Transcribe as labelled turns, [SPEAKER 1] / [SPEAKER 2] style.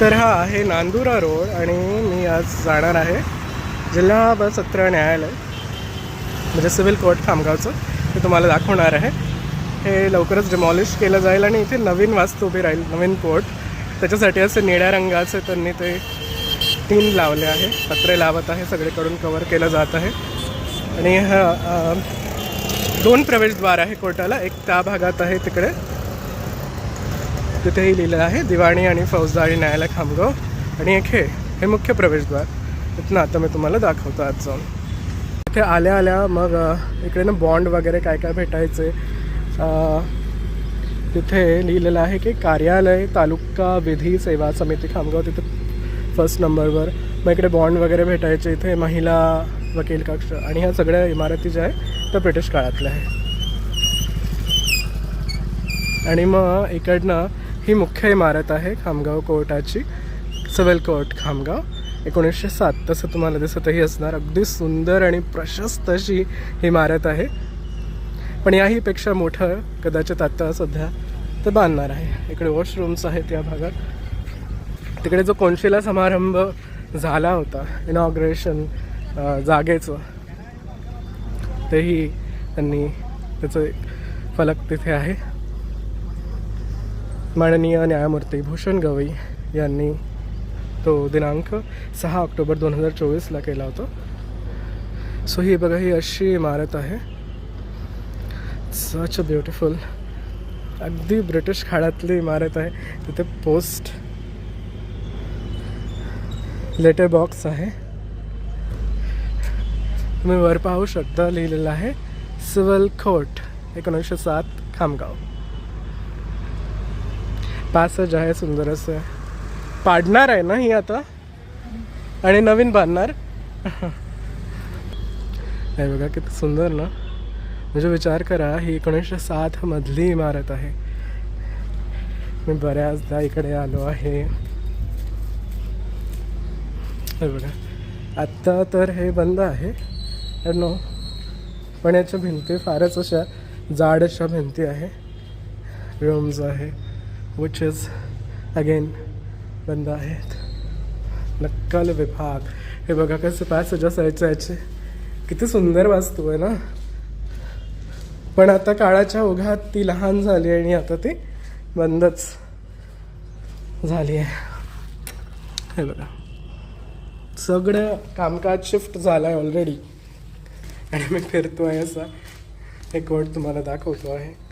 [SPEAKER 1] तर हा आहे नांदुरा रोड आणि मी आज जाणार आहे जिल्हा ब सत्र न्यायालय म्हणजे सिव्हिल कोर्ट खामगावचं. ते तुम्हाला दाखवणार आहे. हे लवकरच डिमॉलिश केलं जाईल आणि इथे नवीन वास्तू उभी राहील नवीन कोर्ट. त्याच्यासाठी असे निळ्या रंगाचे त्यांनी ते तीन लावले आहे पत्रे लावत आहे सगळीकडून कवर केलं जात आहे. आणि हा दोन प्रवेशद्वार आहे कोर्टाला एक त्या भागात आहे तिकडे. तिथेही लिहिलं आहे दिवाणी आणि फौजदारी न्यायालय खामगाव आणि एक हे हे मुख्य प्रवेशद्वार. तिथनं आता मी तुम्हाला दाखवतो आज जाऊन. इथे आल्या आल्या मग इकडे ना बॉन्ड वगैरे काय काय भेटायचे. तिथे लिहिलेलं आहे की कार्यालय तालुका विधी सेवा समिती खामगाव तिथे फर्स्ट नंबरवर मग इकडे बॉन्ड वगैरे भेटायचे इथे महिला वकील कक्ष आणि ह्या सगळ्या इमारती ज्या आहे त्या ब्रिटिश काळातल्या आहे आणि मग इकडनं ही मुख्य इमारत आहे खामगाव कोर्टाची सिव्हिल कोर्ट खामगाव. एकोणीसशे सात तसं तुम्हाला दिसतही असणार. अगदी सुंदर आणि प्रशस्त अशी ही इमारत आहे. पण याहीपेक्षा मोठं कदाचित आता सध्या ते बांधणार आहे. इकडे वॉशरूम्स आहेत या भागात. तिकडे जो कोनशिला समारंभ झाला होता इनॉग्रेशन जागेचं तेही त्यांनी त्याचं एक फलक तिथे आहे. माननीय न्यायमूर्ती भूषण गवई यांनी तो दिनांक सहा ऑक्टोबर दोन हजार चोवीसला केला होता. सो ही बघा ही अशी इमारत आहे. सच अ ब्युटिफुल अगदी ब्रिटिश काळातली इमारत आहे. तिथे पोस्ट लेटर बॉक्स आहे. तुम्ही वर पाहू शकता लिहिलेलं आहे सिव्हल कोर्ट एकोणीसशे सात खामगाव. पॅसेज आहे सुंदर असं पाडणार आहे ना ही आता? आणि नवीन बांधणार? हे बघा किती सुंदर ना? म्हणजे विचार करा ही एकोणीसशे सात मधली इमारत आहे. मी बऱ्याचदा इकडे आलो आहे. हे बघा. आत्ता तर हे बंद आहे. नो पण याच्या भिंती फारच अशा जाड अशा भिंती आहे. रूम्स आहे. विच अगेन बंद आहेत. नक्कल विभाग. हे बघा कसं पॅसेज असायचं याचे किती सुंदर वास्तू आहे ना? पण आता काळाच्या ओघात ती लहान झाली आणि आता ती बंदच झाली आहे. हे बघा. सगळं कामकाज शिफ्ट झालं आहे ऑलरेडी आणि मी फिरतो आहे असा. एक वर्ड तुम्हाला दाखवतो आहे.